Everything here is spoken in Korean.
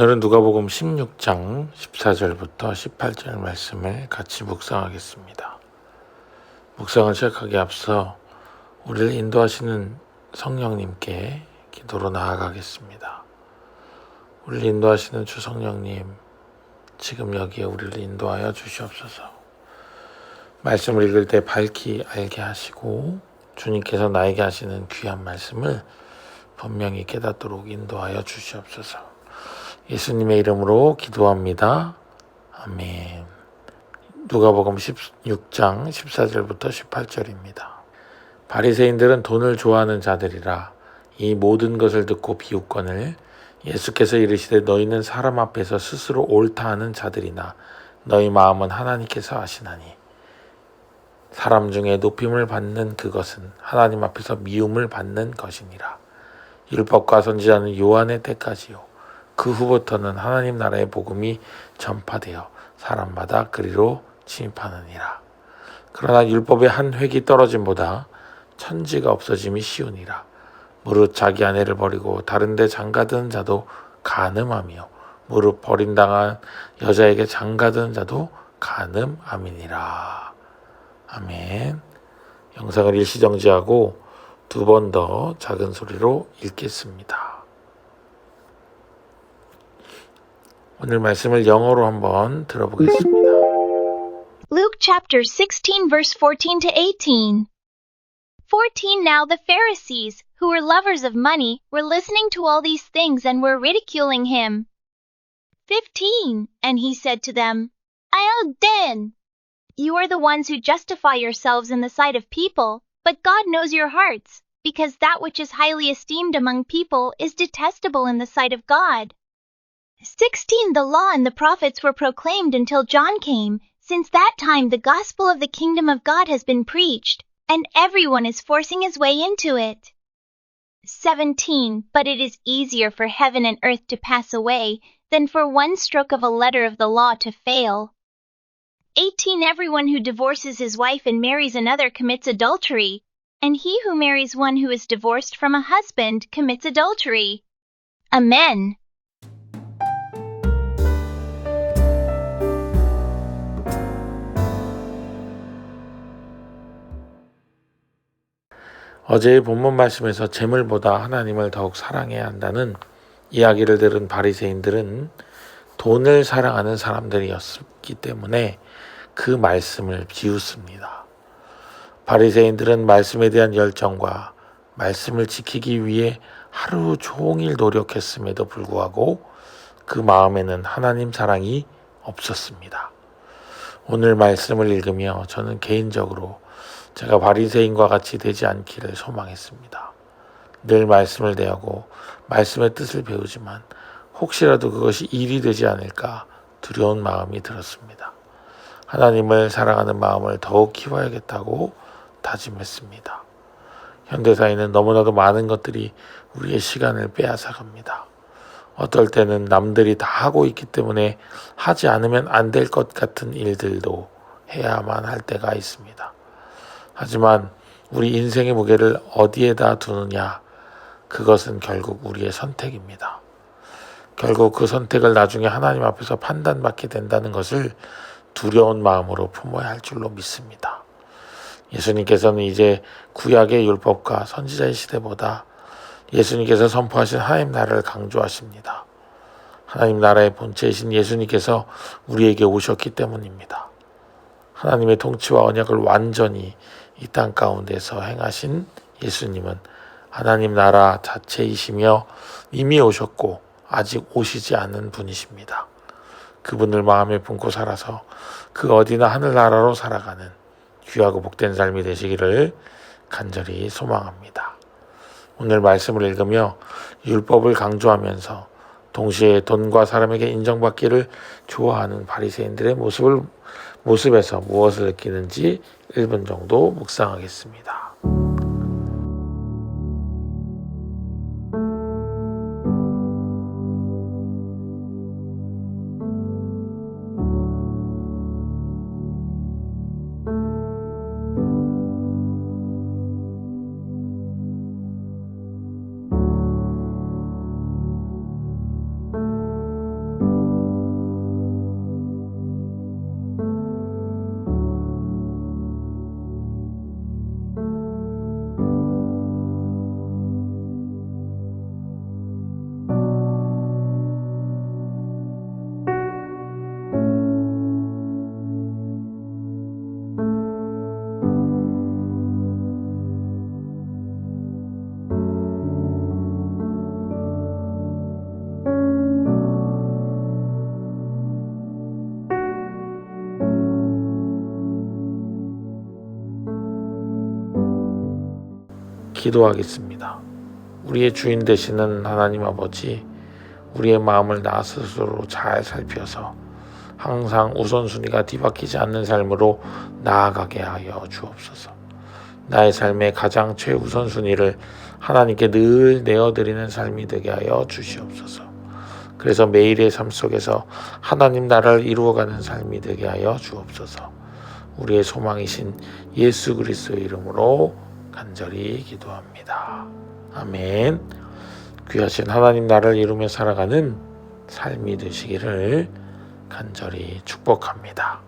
오늘은 누가복음 16장 14절부터 18절 말씀을 같이 묵상하겠습니다. 묵상을 시작하기 앞서 우리를 인도하시는 성령님께 기도로 나아가겠습니다. 우리를 인도하시는 주 성령님, 지금 여기에 우리를 인도하여 주시옵소서. 말씀을 읽을 때 밝히 알게 하시고 주님께서 나에게 하시는 귀한 말씀을 분명히 깨닫도록 인도하여 주시옵소서. 예수님의 이름으로 기도합니다. 아멘. 누가복음 16장 14절부터 18절입니다. 바리새인들은 돈을 좋아하는 자들이라 이 모든 것을 듣고 비웃거늘 예수께서 이르시되 너희는 사람 앞에서 스스로 옳다 하는 자들이나 너희 마음은 하나님께서 하시나니 사람 중에 높임을 받는 그것은 하나님 앞에서 미움을 받는 것이니라. 율법과 선지자는 요한의 때까지요. 그 후부터는 하나님 나라의 복음이 전파되어 사람마다 그리로 침입하느니라. 그러나 율법의 한 획이 떨어짐보다 천지가 없어짐이 쉬우니라. 무릇 자기 아내를 버리고 다른 데 장가드는 자도 간음하며 무릇 버림당한 여자에게 장가드는 자도 간음함이니라. 아멘. 영상을 일시정지하고 두 번 더 작은 소리로 읽겠습니다. 오늘 말씀을 영어로 한번 들어보겠습니다. Luke chapter 16 verse 14 to 18. 14 Now the Pharisees, who were lovers of money, were listening to all these things and were ridiculing him. 15 And he said to them, I'll den. You are the ones who justify yourselves in the sight of people, but God knows your hearts, because that which is highly esteemed among people is detestable in the sight of God. 16 The law and the prophets were proclaimed until John came. Since that time, the gospel of the kingdom of God has been preached, and everyone is forcing his way into it. 17 But it is easier for heaven and earth to pass away than for one stroke of a letter of the law to fail. 18 Everyone who divorces his wife and marries another commits adultery, and he who marries one who is divorced from a husband commits adultery. Amen. 어제의 본문 말씀에서 재물보다 하나님을 더욱 사랑해야 한다는 이야기를 들은 바리새인들은 돈을 사랑하는 사람들이었기 때문에 그 말씀을 비웃습니다. 바리새인들은 말씀에 대한 열정과 말씀을 지키기 위해 하루 종일 노력했음에도 불구하고 그 마음에는 하나님 사랑이 없었습니다. 오늘 말씀을 읽으며 저는 개인적으로 제가 바리새인과 같이 되지 않기를 소망했습니다. 늘 말씀을 대하고 말씀의 뜻을 배우지만 혹시라도 그것이 일이 되지 않을까 두려운 마음이 들었습니다. 하나님을 사랑하는 마음을 더욱 키워야겠다고 다짐했습니다. 현대사회는 너무나도 많은 것들이 우리의 시간을 빼앗아갑니다. 어떨 때는 남들이 다 하고 있기 때문에 하지 않으면 안 될 것 같은 일들도 해야만 할 때가 있습니다. 하지만 우리 인생의 무게를 어디에다 두느냐, 그것은 결국 우리의 선택입니다. 결국 그 선택을 나중에 하나님 앞에서 판단받게 된다는 것을 두려운 마음으로 품어야 할 줄로 믿습니다. 예수님께서는 이제 구약의 율법과 선지자의 시대보다 예수님께서 선포하신 하나님 나라를 강조하십니다. 하나님 나라의 본체이신 예수님께서 우리에게 오셨기 때문입니다. 하나님의 통치와 언약을 완전히 이 땅 가운데서 행하신 예수님은 하나님 나라 자체이시며 이미 오셨고 아직 오시지 않은 분이십니다. 그분을 마음에 품고 살아서 그 어디나 하늘나라로 살아가는 귀하고 복된 삶이 되시기를 간절히 소망합니다. 오늘 말씀을 읽으며 율법을 강조하면서 동시에 돈과 사람에게 인정받기를 좋아하는 바리새인들의 모습을 모습에서 무엇을 느끼는지 1분 정도 묵상하겠습니다. 기도하겠습니다. 우리의 주인 되시는 하나님 아버지, 우리의 마음을 나 스스로 잘 살펴서 항상 우선순위가 뒤바뀌지 않는 삶으로 나아가게 하여 주옵소서. 나의 삶의 가장 최우선순위를 하나님께 늘 내어드리는 삶이 되게 하여 주시옵소서. 그래서 매일의 삶 속에서 하나님 나라를 이루어가는 삶이 되게 하여 주옵소서. 우리의 소망이신 예수 그리스도의 이름으로 간절히 기도합니다. 아멘. 귀하신 하나님 나라를 이루며 살아가는 삶이 되시기를 간절히 축복합니다.